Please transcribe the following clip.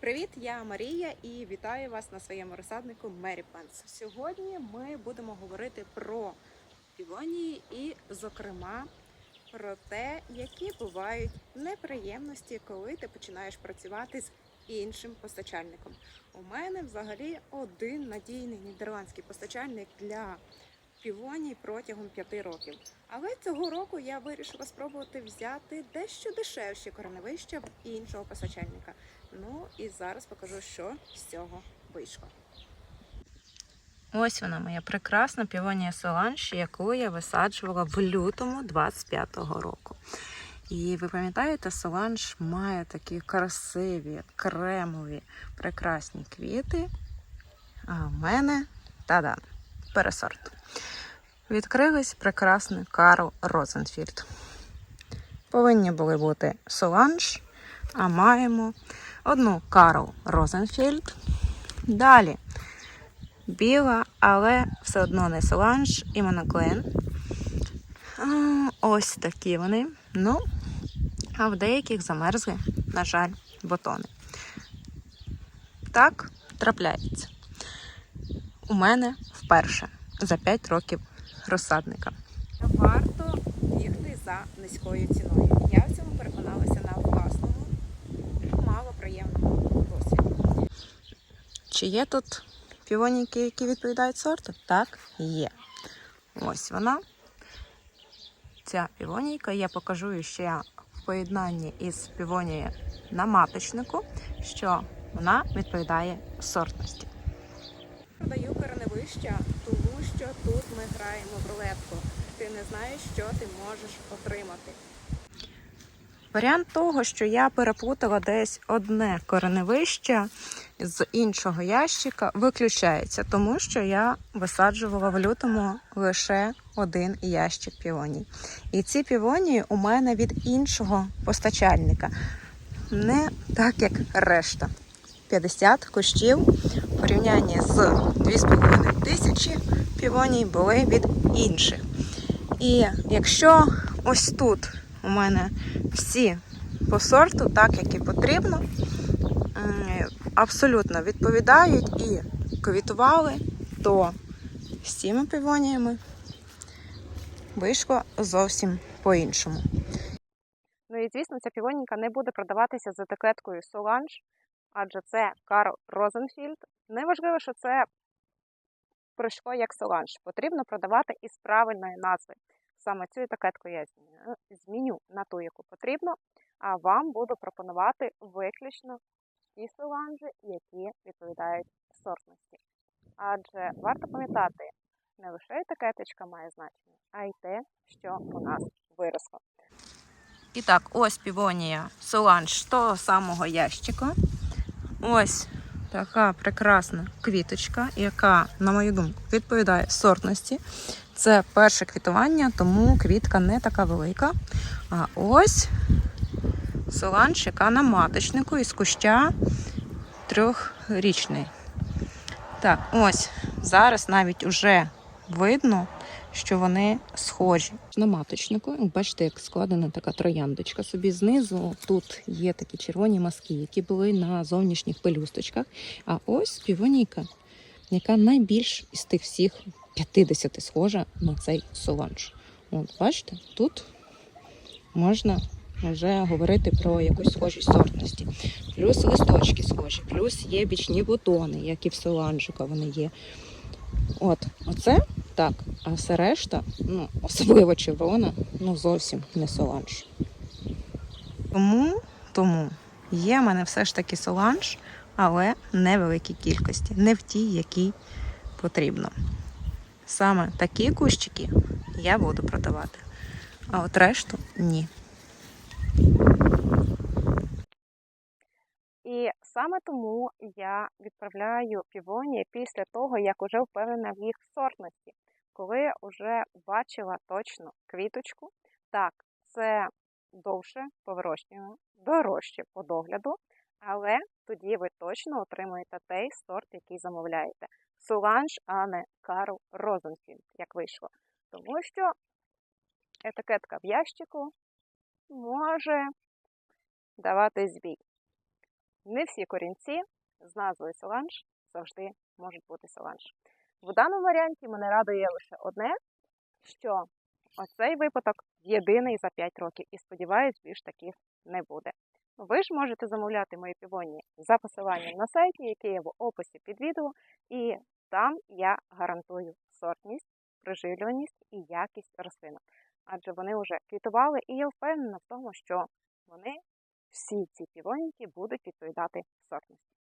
Привіт, я Марія і вітаю вас на своєму розсаднику Мері Пенс. Сьогодні ми будемо говорити про півонії і, зокрема, про те, які бувають неприємності, коли ти починаєш працювати з іншим постачальником. У мене взагалі один надійний нідерландський постачальник для півоній протягом п'яти років. Але цього року я вирішила спробувати взяти дещо дешевші кореневища іншого постачальника. Ну і зараз покажу, що з цього вийшло. Ось вона моя прекрасна півонія Соланж, яку я висаджувала в лютому 25-го року. І ви пам'ятаєте, Соланж має такі красиві, кремові, прекрасні квіти. А в мене та-да, пересорт. Відкрились прекрасний Карл Розенфільд. Повинні були бути Соланж, а маємо одну Карл Розенфільд. Далі біла, але все одно не Соланж і Моноклен. Ось такі вони. Ну, а в деяких замерзли, на жаль, бутони. Так, трапляється. У мене вперше за 5 років розсадника. Варто бігти за низькою ціною. Я в цьому переконалася на власному, малоприємному досвіді. Чи є тут півоніки, які відповідають сорту? Так, є. Ось вона. Ця півонійка я покажу її ще в поєднанні із півонією на маточнику, що вона відповідає сортності. Продаю кореневища, тому що тут ми граємо в рулетку. Ти не знаєш, що ти можеш отримати. Варіант того, що я переплутала десь одне кореневище з іншого ящика, виключається, тому що я висаджувала в лютому лише один ящик півоній. І ці півонії у мене від іншого постачальника. Не так, як решта. 50 кущів порівнянні з 2,5 тисячі півоній були від інших. І якщо ось тут у мене всі по сорту, так як і потрібно, абсолютно відповідають і квітували, то з цими півоніями вийшло зовсім по-іншому. Ну і звісно, ця півонінка не буде продаватися з етикеткою Solange, адже це Карл Розенфільд. Неважливо, що це пройшло як Solange. Потрібно продавати із правильної назви. Саме цю етикетку я зміню, на ту, яку потрібно, а вам буду пропонувати виключно ті Solange, які відповідають сортності. Адже варто пам'ятати, не лише етикеточка має значення, а й те, що у нас виросло. І так, ось півонія Соланж того самого ящика. Ось така прекрасна квіточка, яка, на мою думку, відповідає сортності. Це перше квітування, тому квітка не така велика. А ось Соланж, яка на маточнику із куща трьохрічний. Так, ось зараз навіть уже видно, що вони схожі. На маточнику, бачите, як складена така трояндочка. Собі знизу тут є такі червоні маски, які були на зовнішніх пелюсточках. А ось півонійка, яка найбільш із тих всіх 50 схожа на цей соланж. От, бачите, тут можна вже говорити про якусь схожість сортності. Плюс листочки схожі, плюс є бічні бутони, як і в соланжика вони є. От, оце так, а все решта, ну, особливо червона, ну зовсім не соланж. Тому, тому є в мене все ж таки соланж, але не великій кількості, не в тій, якій потрібно. Саме такі кущики я буду продавати, а от решту ні. І саме тому я відправляю півонії після того, як уже впевнена в їх сортності. Коли вже бачила точно квіточку, так, це довше по дорожче по догляду, але тоді ви точно отримуєте той сорт, який замовляєте. Соланж, а не Карл Розенфільд, як вийшло. Тому що етикетка в ящику може давати збій. Не всі корінці з назвою Соланж завжди можуть бути Соланж. В даному варіанті мене радує лише одне, що оцей випадок єдиний за 5 років, і сподіваюсь, більш таких не буде. Ви ж можете замовляти мої півоні за посиланням на сайті, який є в описі під відео, і там я гарантую сортність, приживлюваність і якість рослинок. Адже вони вже квітували, і я впевнена в тому, що вони всі ці півоніки будуть відповідати сортності.